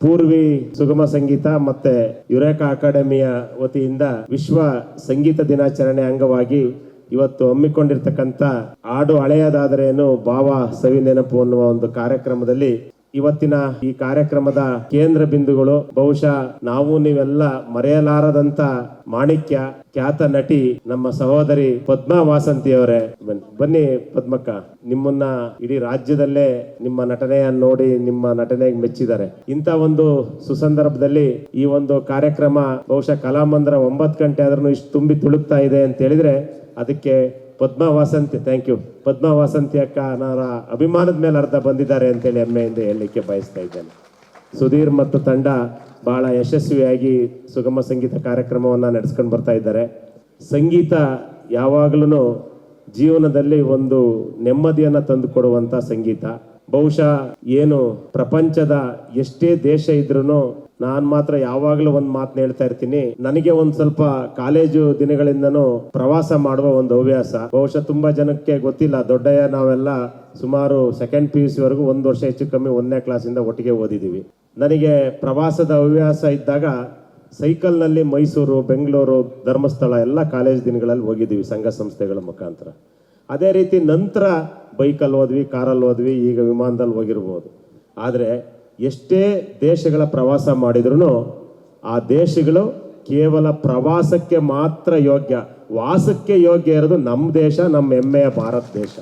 ಪೂರ್ವಿ ಸುಗಮ ಸಂಗೀತ ಮತ್ತೆ ಯುರೇಕಾ ಅಕಾಡೆಮಿಯ ವತಿಯಿಂದ ವಿಶ್ವ ಸಂಗೀತ ದಿನಾಚರಣೆ ಅಂಗವಾಗಿ ಇವತ್ತು ಹಮ್ಮಿಕೊಂಡಿರ್ತಕ್ಕಂಥ ಹಾಡು ಹಳೆಯದಾದರೇನು ಭಾವ ಸವಿ ನೆನಪು ಅನ್ನುವ ಒಂದು ಕಾರ್ಯಕ್ರಮದಲ್ಲಿ ಇವತ್ತಿನ ಈ ಕಾರ್ಯಕ್ರಮದ ಕೇಂದ್ರ ಬಿಂದುಗಳು, ಬಹುಶಃ ನಾವು ನೀವೆಲ್ಲ ಮರೆಯಲಾರದಂತ ಮಾಣಿಕ್ಯ ಖ್ಯಾತ ನಟಿ ನಮ್ಮ ಸಹೋದರಿ ಪದ್ಮಾ ವಾಸಂತಿಯವರೇ. ಬನ್ನಿ ಬನ್ನಿ ಪದ್ಮಕ್ಕ, ನಿಮ್ಮನ್ನ ಇಡೀ ರಾಜ್ಯದಲ್ಲೇ ನಿಮ್ಮ ನಟನೆಯನ್ನು ನೋಡಿ ನಿಮ್ಮ ನಟನೆಗೆ ಮೆಚ್ಚಿದ್ದಾರೆ. ಇಂಥ ಒಂದು ಸುಸಂದರ್ಭದಲ್ಲಿ ಈ ಒಂದು ಕಾರ್ಯಕ್ರಮ ಬಹುಶಃ ಕಲಾಮಂದಿರ ಒಂಬತ್ತು ಗಂಟೆ ಆದ್ರೂ ಇಷ್ಟು ತುಂಬಿ ತುಳುಕ್ತಾ ಇದೆ ಅಂತ ಹೇಳಿದ್ರೆ ಅದಕ್ಕೆ ಪದ್ಮಾ ವಾಸಂತಿ ಥ್ಯಾಂಕ್ ಯು ಪದ್ಮ ವಾಸಂತಿ ಅಕ್ಕ ಅವರ ಅಭಿಮಾನದ ಮೇಲೆ ಅರ್ಧ ಬಂದಿದ್ದಾರೆ ಅಂತೇಳಿ ಹೆಮ್ಮೆಯಿಂದ ಹೇಳಲಿಕ್ಕೆ ಬಯಸ್ತಾ ಇದ್ದೇನೆ. ಸುಧೀರ್ ಮತ್ತು ತಂಡ ಬಹಳ ಯಶಸ್ವಿಯಾಗಿ ಸುಗಮ ಸಂಗೀತ ಕಾರ್ಯಕ್ರಮವನ್ನು ನಡೆಸ್ಕೊಂಡು ಬರ್ತಾ ಇದ್ದಾರೆ. ಸಂಗೀತ ಯಾವಾಗಲೂ ಜೀವನದಲ್ಲಿ ಒಂದು ನೆಮ್ಮದಿಯನ್ನು ತಂದು ಕೊಡುವಂಥ ಸಂಗೀತ. ಬಹುಶಃ ಏನು ಪ್ರಪಂಚದ ಎಷ್ಟೇ ದೇಶ ಇದ್ರೂ ನಾನು ಮಾತ್ರ ಯಾವಾಗಲೂ ಒಂದು ಮಾತನ್ನ ಹೇಳ್ತಾ ಇರ್ತೀನಿ. ನನಗೆ ಒಂದು ಸ್ವಲ್ಪ ಕಾಲೇಜು ದಿನಗಳಿಂದನೂ ಪ್ರವಾಸ ಮಾಡುವ ಒಂದು ಹವ್ಯಾಸ. ಬಹುಶಃ ತುಂಬಾ ಜನಕ್ಕೆ ಗೊತ್ತಿಲ್ಲ, ದೊಡ್ಡಯ್ಯ ನಾವೆಲ್ಲ ಸುಮಾರು ಸೆಕೆಂಡ್ ಪಿ ಯು ಸಿ ವರೆಗೂ ಒಂದು ವರ್ಷ ಹೆಚ್ಚು ಕಮ್ಮಿ ಒಂದನೇ ಕ್ಲಾಸಿಂದ ಒಟ್ಟಿಗೆ ಓದಿದ್ದೀವಿ ನನಗೆ ಪ್ರವಾಸದ ಹವ್ಯಾಸ ಇದ್ದಾಗ ಸೈಕಲ್ನಲ್ಲಿ ಮೈಸೂರು, ಬೆಂಗಳೂರು, ಧರ್ಮಸ್ಥಳ ಎಲ್ಲ ಕಾಲೇಜ್ ದಿನಗಳಲ್ಲಿ ಹೋಗಿದ್ದೀವಿ ಸಂಘ ಸಂಸ್ಥೆಗಳ ಮುಖಾಂತರ. ಅದೇ ರೀತಿ ನಂತರ ಬೈಕಲ್ಲಿ ಹೋದ್ವಿ ಕಾರಲ್ಲಿ ಹೋದ್ವಿ, ಈಗ ವಿಮಾನದಲ್ಲಿ ಹೋಗಿರ್ಬೋದು. ಆದರೆ ಎಷ್ಟೇ ದೇಶಗಳ ಪ್ರವಾಸ ಮಾಡಿದ್ರೂ ಆ ದೇಶಗಳು ಕೇವಲ ಪ್ರವಾಸಕ್ಕೆ ಮಾತ್ರ ಯೋಗ್ಯ, ವಾಸಕ್ಕೆ ಯೋಗ್ಯ ಇರೋದು ನಮ್ಮ ದೇಶ ನಮ್ಮ ಹೆಮ್ಮೆಯ ಭಾರತ ದೇಶ.